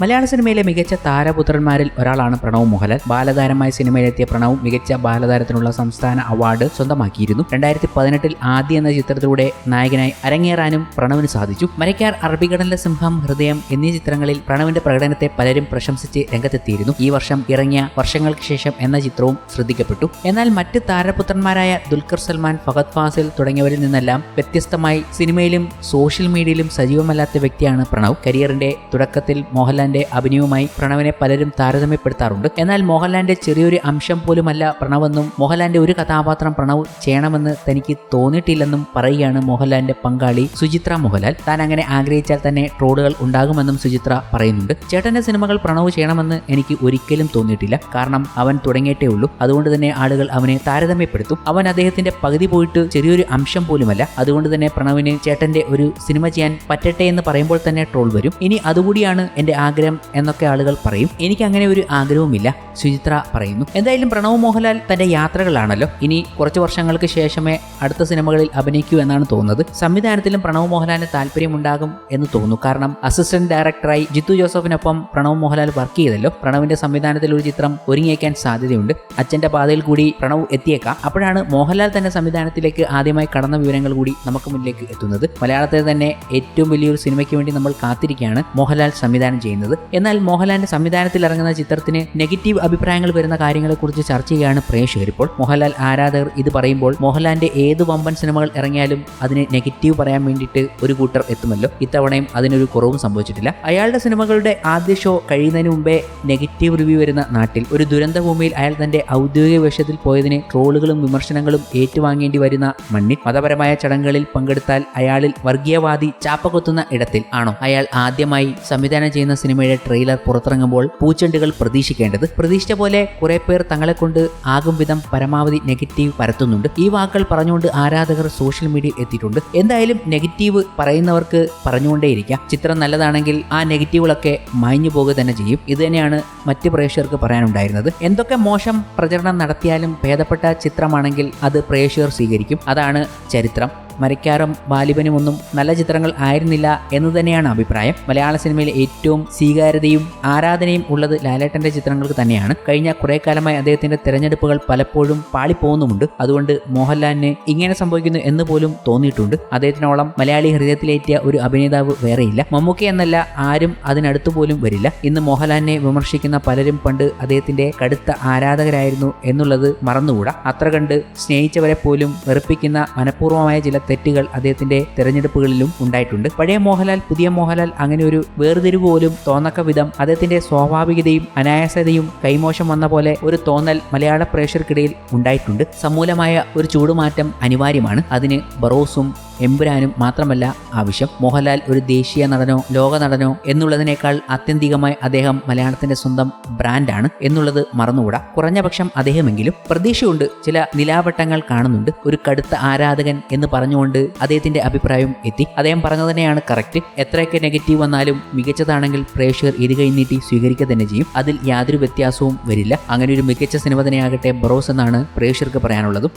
മലയാള സിനിമയിലെ മികച്ച താരപുത്രന്മാരിൽ ഒരാളാണ് പ്രണവ് മോഹൻലാൽ. ബാലതാരമായ സിനിമയിലെത്തിയ പ്രണവ് മികച്ച ബാലതാരത്തിനുള്ള സംസ്ഥാന അവാർഡ് സ്വന്തമാക്കിയിരുന്നു. രണ്ടായിരത്തി പതിനെട്ടിൽ ആദ്യ എന്ന ചിത്രത്തിലൂടെ നായകനായി അരങ്ങേറാനും പ്രണവിന് സാധിച്ചു. മരക്കാർ അറബിക്കടലിലെ സിംഹം ഹൃദയം എന്നീ ചിത്രങ്ങളിൽ പ്രണവിന്റെ പ്രകടനത്തെ പലരും പ്രശംസിച്ച് രംഗത്തെത്തിയിരുന്നു. ഈ വർഷം ഇറങ്ങിയ വർഷങ്ങൾക്ക് ശേഷം എന്ന ചിത്രവും ശ്രദ്ധിക്കപ്പെട്ടു. എന്നാൽ മറ്റ് താരപുത്രന്മാരായ ദുൽഖർ സൽമാൻ ഫഹദ് ഫാസിൽ തുടങ്ങിയവരിൽ നിന്നെല്ലാം വ്യത്യസ്തമായി സിനിമയിലും സോഷ്യൽ മീഡിയയിലും സജീവമല്ലാത്ത വ്യക്തിയാണ് പ്രണവ്. കരിയറിന്റെ തുടക്കത്തിൽ മോഹൻലാലിന്റെ അഭിനയവുമായി പ്രണവിനെ പലരും താരതമ്യപ്പെടുത്താറുണ്ട്. എന്നാൽ മോഹൻലാലിന്റെ ചെറിയൊരു അംശം പോലുമല്ല പ്രണവെന്നും മോഹൻലാലിന്റെ ഒരു കഥാപാത്രം പ്രണവ് ചെയ്യണമെന്ന് തനിക്ക് തോന്നിയിട്ടില്ലെന്നും പറയുകയാണ് മോഹൻലാലിന്റെ പങ്കാളി സുചിത്ര മോഹൻലാൽ. താൻ അങ്ങനെ ആഗ്രഹിച്ചാൽ തന്നെ ട്രോളുകൾ ഉണ്ടാകുമെന്നും സുചിത്ര പറയുന്നുണ്ട്. ചേട്ടന്റെ സിനിമകൾ പ്രണവ് ചെയ്യണമെന്ന് എനിക്ക് ഒരിക്കലും തോന്നിയിട്ടില്ല. കാരണം അവൻ തുടങ്ങിയിട്ടേ ഉള്ളൂ. അതുകൊണ്ട് തന്നെ ആളുകൾ അവനെ താരതമ്യപ്പെടുത്തും. അവൻ അദ്ദേഹത്തിന്റെ പകുതി പോയിട്ട് ചെറിയൊരു അംശം പോലുമല്ല. അതുകൊണ്ട് തന്നെ പ്രണവിന് ചേട്ടന്റെ ഒരു സിനിമ ചെയ്യാൻ പറ്റട്ടെ എന്ന് പറയുമ്പോൾ തന്നെ ട്രോൾ വരും. ഇനി അതുകൂടിയാണ് എന്റെ ആഗ്രഹം. എന്നൊക്കെ ആളുകൾ പറയും. എനിക്ക് അങ്ങനെ ഒരു ആഗ്രഹവുമില്ല സുചിത്ര പറയുന്നു. എന്തായാലും പ്രണവ് മോഹൻലാൽ തന്റെ യാത്രകളാണല്ലോ. ഇനി കുറച്ച് വർഷങ്ങൾക്ക് ശേഷമേ അടുത്ത സിനിമകളിൽ അഭിനയിക്കൂ എന്നാണ് തോന്നുന്നത്. സംവിധാനത്തിലും പ്രണവ് മോഹൻലാലിന് താല്പര്യമുണ്ടാകും എന്ന് തോന്നുന്നു. കാരണം അസിസ്റ്റന്റ് ഡയറക്ടറായി ജിത്തു ജോസഫിനൊപ്പം പ്രണവ് മോഹൻലാൽ വർക്ക് ചെയ്തല്ലോ. പ്രണവിന്റെ സംവിധാനത്തിൽ ഒരു ചിത്രം ഒരുങ്ങിയേക്കാൻ സാധ്യതയുണ്ട്. അച്ഛന്റെ പാതയിൽ കൂടി പ്രണവ് എത്തിയേക്കാം. അപ്പോഴാണ് മോഹൻലാൽ തന്നെ സംവിധാനത്തിലേക്ക് ആദ്യമായി കടന്ന വിവരങ്ങൾ കൂടി നമുക്ക് മുന്നിലേക്ക് എത്തുന്നത്. മലയാളത്തിലെ തന്നെ ഏറ്റവും വലിയൊരു സിനിമയ്ക്ക് വേണ്ടി നമ്മൾ കാത്തിരിക്കുകയാണ് മോഹൻലാൽ സംവിധാനം ചെയ്യുന്നത്. എന്നാൽ മോഹൻലാലിന്റെ സംവിധാനത്തിൽ ഇറങ്ങുന്ന ചിത്രത്തിന് നെഗറ്റീവ് അഭിപ്രായങ്ങൾ വരുന്ന കാര്യങ്ങളെക്കുറിച്ച് ചർച്ച ചെയ്യുകയാണ് പ്രേക്ഷകർ. ഇപ്പോൾ മോഹൻലാൽ ആരാധകർ ഇത് പറയുമ്പോൾ മോഹൻലാലിന്റെ ഏത് വമ്പൻ സിനിമകൾ ഇറങ്ങിയാലും അതിന് നെഗറ്റീവ് പറയാൻ വേണ്ടിയിട്ട് ഒരു കൂട്ടർ എത്തുമല്ലോ. ഇത്തവണയും അതിനൊരു കുറവും സംഭവിച്ചിട്ടില്ല. അയാളുടെ സിനിമകളുടെ ആദ്യ ഷോ കഴിയുന്നതിന് മുമ്പേ നെഗറ്റീവ് റിവ്യൂ വരുന്ന നാട്ടിൽ ഒരു ദുരന്തഭൂമിയിൽ അയാൾ തന്റെ ഔദ്യോഗിക വേഷത്തിൽ പോയതിന് ട്രോളുകളും വിമർശനങ്ങളും ഏറ്റുവാങ്ങേണ്ടി വരുന്ന മണ്ണിൽ മതപരമായ ചടങ്ങുകളിൽ പങ്കെടുത്താൽ അയാളിൽ വർഗീയവാദി ചാപ്പകൊത്തുന്ന ഇടത്തിൽ ആണോ? അയാൾ ആദ്യമായി സംവിധാനം ചെയ്യുന്ന സിനിമയുടെ ട്രെയിലർ പുറത്തിറങ്ങുമ്പോൾ പൂച്ചെണ്ടുകൾ പ്രതീക്ഷിക്കേണ്ടത്. പ്രതീക്ഷിച്ച പോലെ കുറെ പേർ തങ്ങളെ കൊണ്ട് ആകും വിധം പരമാവധി നെഗറ്റീവ് പരത്തുന്നുണ്ട്. ഈ വാക്കുകൾ പറഞ്ഞുകൊണ്ട് ആരാധകർ സോഷ്യൽ മീഡിയയിൽ എത്തിയിട്ടുണ്ട്. എന്തായാലും നെഗറ്റീവ് പറയുന്നവർക്ക് പറഞ്ഞുകൊണ്ടേയിരിക്കാം. ചിത്രം നല്ലതാണെങ്കിൽ ആ നെഗറ്റീവുകളൊക്കെ മാഞ്ഞു പോകുക തന്നെ ചെയ്യും. ഇത് തന്നെയാണ് മറ്റ് പ്രേക്ഷകർക്ക് പറയാനുണ്ടായിരുന്നത്. എന്തൊക്കെ മോശം പ്രചരണം നടത്തിയാലും ഭേദപ്പെട്ട ചിത്രമാണെങ്കിൽ അത് പ്രേക്ഷകർ സ്വീകരിക്കും. അതാണ് ചരിത്രം. മരക്കാറും ബാലിബനും ഒന്നും നല്ല ചിത്രങ്ങൾ ആയിരുന്നില്ല എന്ന് തന്നെയാണ് അഭിപ്രായം. മലയാള സിനിമയിലെ ഏറ്റവും സ്വീകാര്യതയും ആരാധനയും ഉള്ളത് ലാലേട്ടന്റെ ചിത്രങ്ങൾക്ക് തന്നെയാണ്. കഴിഞ്ഞ കുറെ കാലമായി അദ്ദേഹത്തിന്റെ തിരഞ്ഞെടുപ്പുകൾ പലപ്പോഴും പാളിപ്പോകുന്നുമുണ്ട്. അതുകൊണ്ട് മോഹൻലാലിന് ഇങ്ങനെ സംഭവിക്കുന്നു എന്ന് പോലും തോന്നിയിട്ടുണ്ട്. അദ്ദേഹത്തിനോളം മലയാളി ഹൃദയത്തിലേറ്റിയ ഒരു അഭിനേതാവ് വേറെയില്ല. മമ്മൂക്ക എന്നല്ല ആരും അതിനടുത്തു പോലും വരില്ല. ഇന്ന് മോഹൻലാലിനെ വിമർശിക്കുന്ന പലരും പണ്ട് അദ്ദേഹത്തിന്റെ കടുത്ത ആരാധകരായിരുന്നു എന്നുള്ളത് മറന്നുകൂടാ. അത്ര കണ്ട് സ്നേഹിച്ചവരെ പോലും വെറുപ്പിക്കുന്ന മനഃപൂർവമായ ചില തെറ്റുകൾ അദ്ദേഹത്തിന്റെ തെരഞ്ഞെടുപ്പുകളിലും ഉണ്ടായിട്ടുണ്ട്. പഴയ മോഹൻലാൽ പുതിയ മോഹൻലാൽ അങ്ങനെ ഒരു വേർതിരിവ് പോലും തോന്നക്ക വിധം അദ്ദേഹത്തിന്റെ സ്വാഭാവികതയും അനായാസതയും കൈമോശം വന്ന പോലെ ഒരു തോന്നൽ മലയാള പ്രേക്ഷകർക്കിടയിൽ ഉണ്ടായിട്ടുണ്ട്. സമൂലമായ ഒരു ചൂടുമാറ്റം അനിവാര്യമാണ്. അതിന് ബറോസും എമ്പുരാനും മാത്രമല്ല ആവശ്യം. മോഹൻലാൽ ഒരു ദേശീയ നടനോ ലോക നടനോ എന്നുള്ളതിനേക്കാൾ ആത്യന്തികമായി അദ്ദേഹം മലയാളത്തിന്റെ സ്വന്തം ബ്രാൻഡാണ് എന്നുള്ളത് മറന്നുകൂടാ. കുറഞ്ഞ പക്ഷം അദ്ദേഹമെങ്കിലും പ്രതീക്ഷയുണ്ട്. ചില നിലാവട്ടങ്ങൾ കാണുന്നുണ്ട്. ഒരു കടുത്ത ആരാധകൻ എന്ന് പറഞ്ഞുകൊണ്ട് അദ്ദേഹത്തിന്റെ അഭിപ്രായം എത്തി. അദ്ദേഹം പറഞ്ഞത് തന്നെയാണ് കറക്റ്റ് എത്രയൊക്കെ നെഗറ്റീവ് വന്നാലും മികച്ചതാണെങ്കിൽ പ്രേക്ഷകർ ഇത് കഴിഞ്ഞിട്ട് സ്വീകരിക്കുക തന്നെ ചെയ്യും. അതിൽ യാതൊരു വ്യത്യാസവും വരില്ല. അങ്ങനെ ഒരു മികച്ച സിനിമ തന്നെയാകട്ടെ ബറോസ് എന്നാണ് പ്രേക്ഷകർക്ക് പറയാനുള്ളതും.